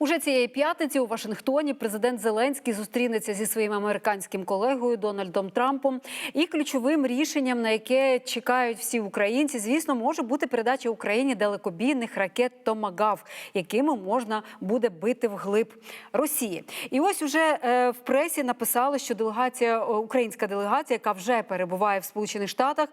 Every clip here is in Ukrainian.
Уже цієї п'ятниці у Вашингтоні президент Зеленський зустрінеться зі своїм американським колегою Дональдом Трампом. І ключовим рішенням, на яке чекають всі українці, звісно, може бути передача Україні далекобійних ракет Томагав, якими можна буде бити вглиб Росії. І ось уже е, в пресі написали, що делегація, е, українська делегація, яка вже перебуває в Сполучених Штатах,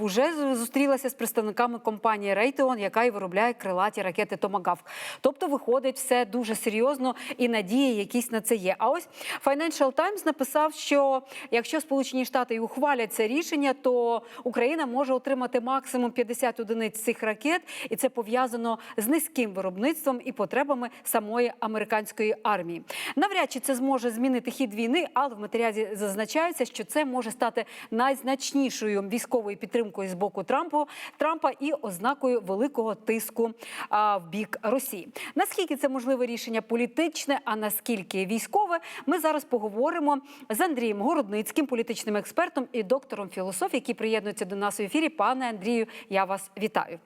вже зустрілася з представниками компанії Raytheon, яка і виробляє крилаті ракети Томагав. Тобто виходить все дуже серйозно і надії якісь на це є. А ось Financial Times написав, що якщо Сполучені Штати і ухвалять це рішення, то Україна може отримати максимум 50 одиниць цих ракет, і це пов'язано з низьким виробництвом і потребами самої американської армії. Навряд чи це зможе змінити хід війни, але в матеріалі зазначається, що це може стати найзначнішою військовою підтримкою з боку Трампу Трампа і ознакою великого тиску а, в бік Росії. Наскільки це можливе рішення політичне, а наскільки військове, ми зараз поговоримо з Андрієм Городницьким, політичним експертом і доктором філософії, який приєднується до нас у ефірі. Пане Андрію, я вас вітаю.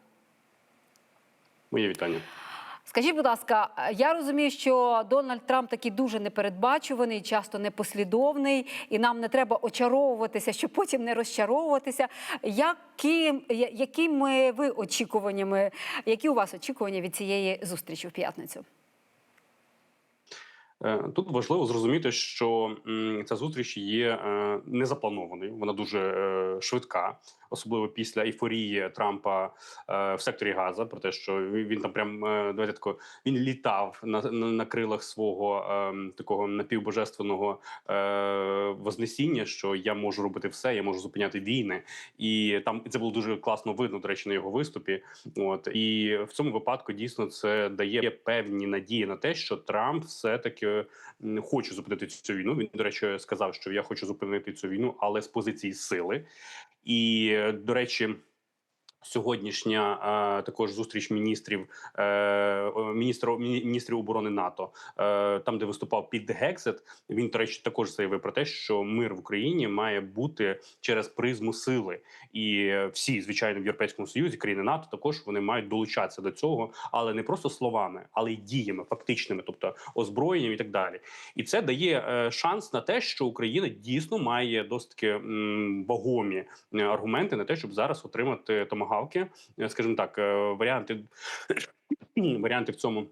Моє вітання. Скажіть, будь ласка, я розумію, що Дональд Трамп такий дуже непередбачуваний, часто непослідовний, і нам не треба очаровуватися, щоб потім не розчаровуватися. Які, якими ви очікуваннями, які у вас очікування від цієї зустрічі в п'ятницю? Е, Тут важливо зрозуміти, що ця зустріч є е, незапланованою. Вона дуже е, швидка, особливо після ейфорії Трампа е, в секторі Газа. Про те, що він, там прям е, давайте тако, він літав на, на, на крилах свого е, такого напівбожественного е, вознесіння, що я можу робити все, я можу зупиняти війни, і там це було дуже класно видно. До речі, на його виступі. От і в цьому випадку дійсно це дає певні надії на те, що Трамп все таки хоче зупинити цю війну. Він до речі сказав, що я хочу зупинити цю війну, але з позиції сили. І до речі. Сьогоднішня е, також зустріч міністрів е, міністра міністрів оборони НАТО, е, там де виступав під Гексет. Він до речі також заявив про те, що мир в Україні має бути через призму сили, і всі, звичайно, в Європейському Союзі, країни НАТО також вони мають долучатися до цього, але не просто словами, але й діями, фактичними, тобто озброєнням і так далі. І це дає е, шанс на те, що Україна дійсно має досить м, вагомі е, аргументи на те, щоб зараз отримати томагавки, Е, скажімо так, е, варіанти варіанти в цьому.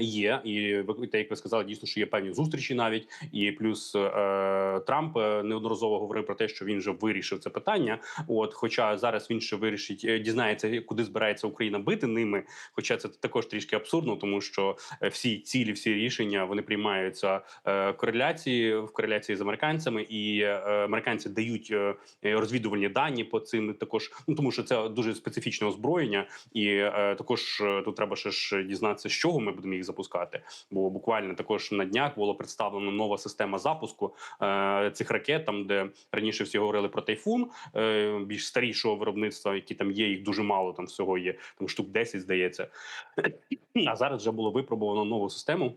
Є і те, як ви сказали, дійсно, що є певні зустрічі навіть, і плюс е, Трамп е, неодноразово говорив про те, що він вже вирішив це питання. От, хоча зараз він ще вирішить, е, дізнається, куди збирається Україна бити ними. Хоча це також трішки абсурдно, тому що е, всі цілі, всі рішення вони приймаються е, кореляції в кореляції з американцями, і е, американці дають розвідувальні дані по цим також. Ну тому що це дуже специфічне озброєння, і е, також тут треба ще ж дізнатися, з чого ми будемо їх запускати. Бо буквально також на днях було представлено нова система запуску е, цих ракет, там де раніше всі говорили про тайфун, е, більш старішого виробництва, які там є, їх дуже мало. Там всього є там штук 10, здається. А зараз вже було випробовано нову систему.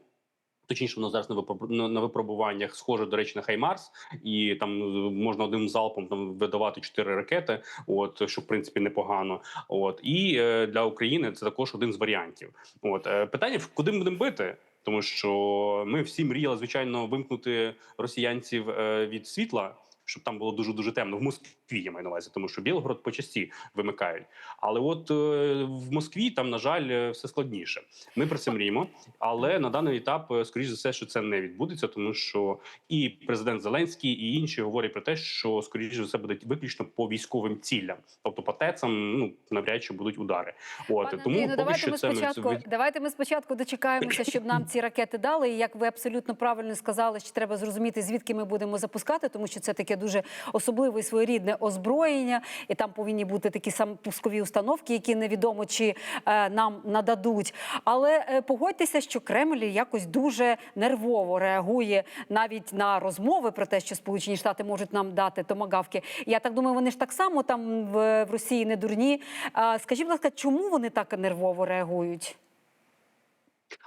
Точніше, воно зараз на випробу- на- на випробуваннях схоже, до речі, на Хаймарс, і там е, можна одним залпом там видавати чотири ракети. От що в принципі непогано. От і е, для України це також один з варіантів. От е, питання куди ми будемо бити. Тому що ми всі мріяли, звичайно, вимкнути росіянців е, від світла, щоб там було дуже дуже темно. В Москві я маю на увазі, тому що Білгород по часті вимикають. Але от е, в Москві там, на жаль, е, все складніше. Ми про це мріємо, але на даний етап, е, скоріш за все, що це не відбудеться, тому що і президент Зеленський, і інші говорять про те, що скоріш за все буде виключно по військовим цілям, тобто по ТЕЦам, ну навряд чи будуть удари. От Пане тому Андрію, ну, давайте що ми це ми спочатку, від- давайте ми спочатку дочекаємося, щоб нам ці ракети дали. І як ви абсолютно правильно сказали, що треба зрозуміти, звідки ми будемо запускати, тому що це таке дуже особливе і своєрідне озброєння, і там повинні бути такі пускові установки, які невідомо чи е, нам нададуть. Але е, погодьтеся, що Кремль якось дуже нервово реагує навіть на розмови про те, що Сполучені Штати можуть нам дати томагавки. Я так думаю, вони ж так само там в, Росії не дурні. А, скажіть, будь ласка, чому вони так нервово реагують?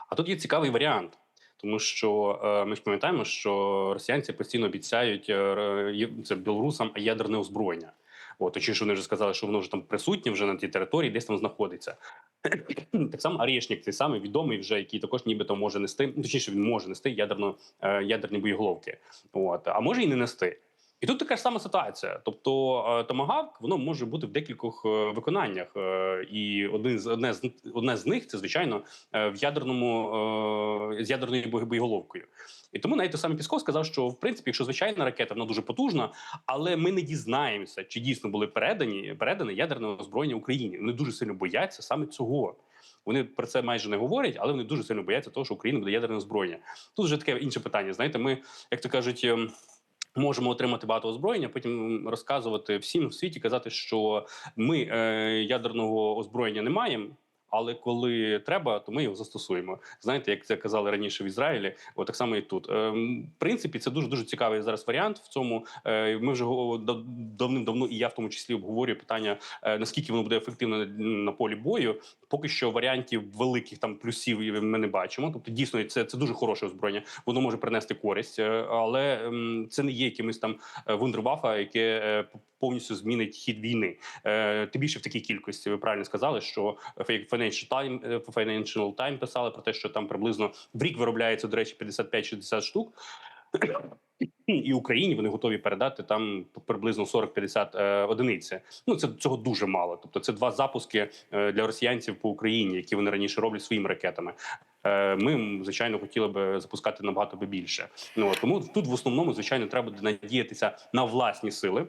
А тут є цікавий варіант. Тому що е, ми ж пам'ятаємо, що росіянці постійно обіцяють е, це білорусам ядерне озброєння. От, точніше, вони вже сказали, що воно вже там присутнє вже на тій території, десь там знаходиться. так само Арєшнік, цей самий відомий, вже який також нібито може нести, точніше, він може нести ядерно, е, ядерні боєголовки. От, а може і не нести. І тут така ж сама ситуація. Тобто е, томагавк воно може бути в декількох е, виконаннях, е, і один з одне з одне з них це звичайно в ядерному з ядерною боєголовкою. І тому навіть самий Пісков сказав, що в принципі, якщо звичайна ракета, вона дуже потужна, але ми не дізнаємося, чи дійсно були передані передане ядерне озброєння Україні. Вони дуже сильно бояться саме цього. Вони про це майже не говорять, але вони дуже сильно бояться того, що Україна буде ядерне озброєння. Тут вже таке інше питання. Знаєте, ми, як то кажуть. Ем, Можемо отримати багато озброєння, потім розказувати всім в світі, казати, що ми е, ядерного озброєння не маємо. Але коли треба, то ми його застосуємо. Знаєте, як це казали раніше в Ізраїлі, от так само і тут. Ем, в принципі, це дуже дуже цікавий зараз варіант. В цьому Е, ми вже давним-давно, і я в тому числі обговорюю питання, е, наскільки воно буде ефективно на, полі бою. Поки що варіантів великих там плюсів ми не бачимо. Тобто, дійсно, це, це дуже хороше озброєння. Воно може принести користь, е, але ем, це не є якимось там вундервафа, яке повністю змінить хід війни. Е, Тим більше в такій кількості. Ви правильно сказали, що Financial Time, е, Financial Time писали про те, що там приблизно в рік виробляється, до речі, 55-60 штук. І Україні вони готові передати там приблизно 40-50 е, одиниць. Ну це цього дуже мало. Тобто, це два запуски е, для росіянців по Україні, які вони раніше роблять своїми ракетами. Е, ми звичайно хотіли би запускати набагато би більше. Ну тому тут в основному звичайно треба надіятися на власні сили.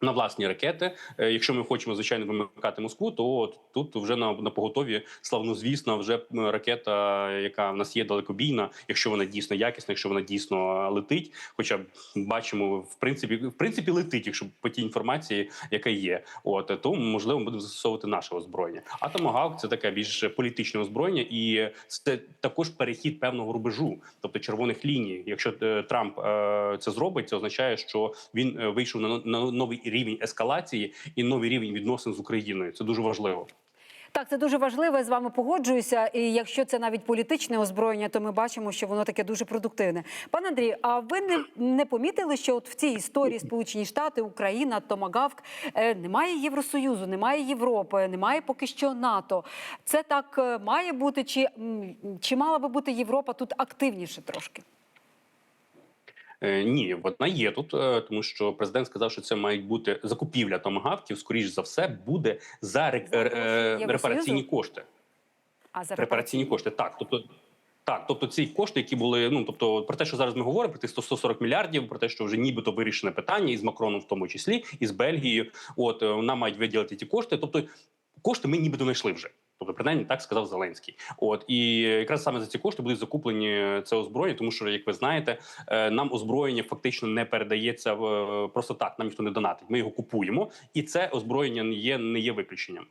На власні ракети, Е, якщо ми хочемо звичайно вимикати Москву, то тут вже на, на поготові славнозвісна вже ракета, яка в нас є далекобійна, якщо вона дійсно якісна, якщо вона дійсно летить. Хоча бачимо, в принципі, в принципі, летить, якщо по тій інформації, яка є. От то можливо будемо застосовувати наше озброєння. А томагавк це таке більш політичне озброєння, і це також перехід певного рубежу, тобто червоних ліній. Якщо е, Трамп е, це зробить, це означає, що він вийшов на, на новий рівень ескалації і новий рівень відносин з Україною. Це дуже важливо. Так, це дуже важливо. Я з вами погоджуюся. І якщо це навіть політичне озброєння, то ми бачимо, що воно таке дуже продуктивне. Пане Андрію, а ви не, не помітили, що от в цій історії Сполучені Штати, Україна, Томагавк е, немає Євросоюзу, немає Європи, немає поки що НАТО. Це так е, має бути, чи, чи мала би бути Європа тут активніше трошки? Е, ні, вона є тут, е, тому що президент сказав, що це мають бути закупівля томагавків. Скоріш за все, буде за е, репараційні кошти. А за Репараційні кошти. Так, тобто. Так, тобто ці кошти, які були, ну тобто, про те, що зараз ми говоримо, про тих 100 140 мільярдів, про те, що вже нібито вирішене питання, і з Макроном, в тому числі, і з Бельгією. От нам мають виділити ті кошти. Тобто, кошти ми нібито знайшли вже. Тобто, принаймні так сказав Зеленський. От і якраз саме за ці кошти будуть закуплені це озброєння, тому що, як ви знаєте, е, нам озброєння фактично не передається е, просто так. Нам ніхто не донатить. Ми його купуємо, і це озброєння не є не є виключенням.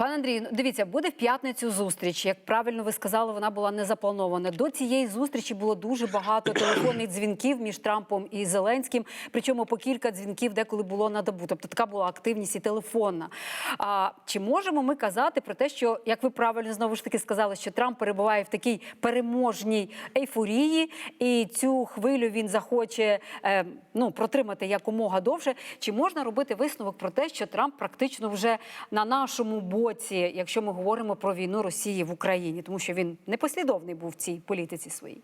Пане Андрію, ну, дивіться, буде в п'ятницю зустріч. Як правильно ви сказали, вона була не запланована. До цієї зустрічі було дуже багато телефонних дзвінків між Трампом і Зеленським. Причому по кілька дзвінків деколи було на добу. Тобто така була активність і телефонна. А чи можемо ми казати про те, що як ви правильно знову ж таки сказали, що Трамп перебуває в такій переможній ейфорії, і цю хвилю він захоче е, ну протримати якомога довше? Чи можна робити висновок про те, що Трамп практично вже на нашому боці, якщо ми говоримо про війну Росії в Україні, тому що він непослідовний був в цій політиці своїй?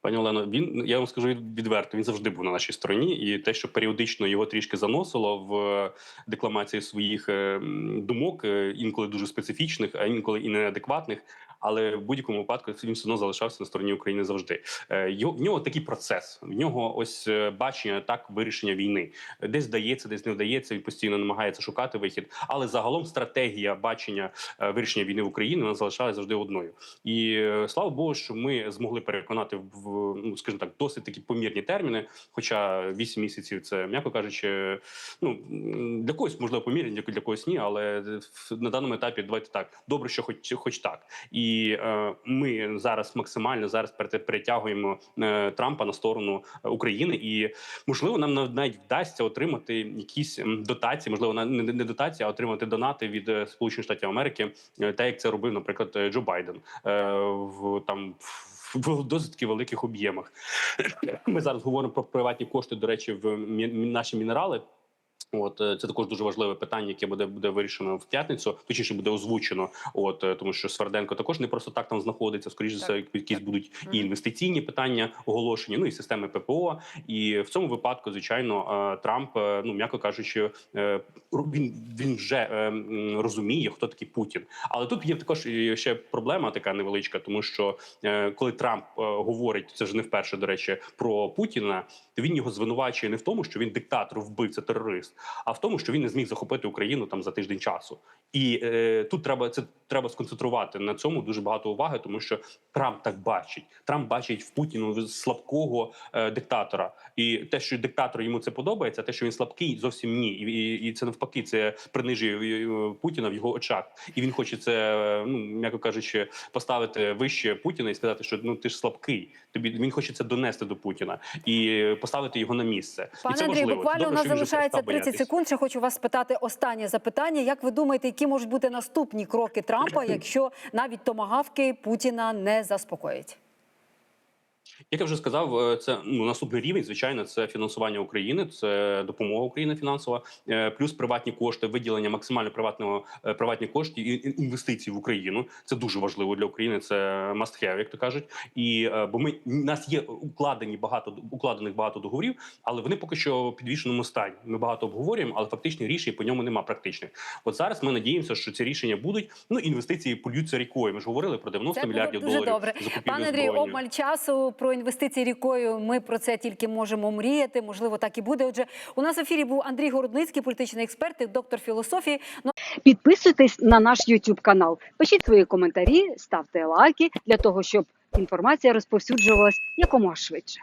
Пані Олено, він я вам скажу відверто. Він завжди був на нашій стороні, і те, що періодично його трішки заносило в декламації своїх е, думок, е, інколи дуже специфічних, а інколи і неадекватних. Але в будь-якому випадку він все одно залишався на стороні України завжди. Е, в нього такий процес. В нього ось е, бачення так вирішення війни. Десь вдається, десь не вдається. Він постійно намагається шукати вихід. Але загалом стратегія бачення е, вирішення війни в Україні вона залишалася завжди одною. І слава Богу, що ми змогли переконати в ну скажімо так, досить такі помірні терміни. Хоча 8 місяців це м'яко кажучи, ну для когось можливо помірні, для когось ні. Але на даному етапі давайте так добре, що хоч хоч так. І і е, ми зараз максимально зараз перетягуємо е, Трампа на сторону е, України, і можливо нам нав- навіть вдасться отримати якісь дотації, можливо, не, дотації, а отримати донати від Сполучених Штатів Америки, е, так як це робив, наприклад, Джо Байден в там. в- досить великих об'ємах ми зараз говоримо про приватні кошти. До речі, в наші мінерали. От е, це також дуже важливе питання, яке буде буде вирішено в п'ятницю. Точніше буде озвучено. От е, тому, що Сверденко також не просто так там знаходиться. Скоріше за все, якісь будуть і інвестиційні питання оголошені. Ну і системи ППО. І в цьому випадку, звичайно, е, Трамп, ну м'яко кажучи, він він вже розуміє, хто такий Путін. Але тут є також ще проблема така невеличка, тому що коли Трамп говорить, це ж не вперше до речі, про Путіна, то він його звинувачує не в тому, що він диктатор, вбивця, терорист, а в тому, що він не зміг захопити Україну там за тиждень часу. І е, тут треба це треба сконцентрувати на цьому дуже багато уваги, тому що Трамп так бачить. Трамп бачить в Путіну слабкого е, диктатора, і те, що диктатор йому це подобається, те, що він слабкий, зовсім ні. І, і, і це навпаки, це принижує е, Путіна в його очах. І він хоче це, е, ну м'яко кажучи, поставити вище Путіна і сказати, що ну ти ж слабкий. Тобі він хоче це донести до Путіна і поставити його на місце. і це Андрій, важливо. буквально Добре, у нас залишається перестав 30 секунд. Ще хочу вас спитати останнє запитання. Як ви думаєте, які можуть бути наступні кроки Трампа, якщо навіть томагавки Путіна не заспокоїть? Як я вже сказав, е, це ну наступний рівень. Звичайно, це фінансування України, це допомога України фінансова, е, плюс приватні кошти, виділення максимально приватного е, приватні кошти і і інвестиції в Україну. Це дуже важливо для України. Це must have, як то кажуть. І бо ми у нас є укладені багато укладених багато договорів, але вони поки що в підвішеному стані. Ми багато обговорюємо, але фактичних рішень по ньому нема практичних. От зараз ми надіємося, що ці рішення будуть. Ну інвестиції польються рікою. Ми ж говорили про 90 Це мільярдів дуже доларів. добре. Пане озброєння. обмаль часу про інвестиції рікою. Ми про це тільки можемо мріяти. Можливо, так і буде. Отже, у нас в ефірі був Андрій Городницький, політичний експерт, і доктор філософії. Ну, Підписуйтесь на наш YouTube канал, пишіть свої коментарі, ставте лайки для того, щоб інформація розповсюджувалась якомога швидше.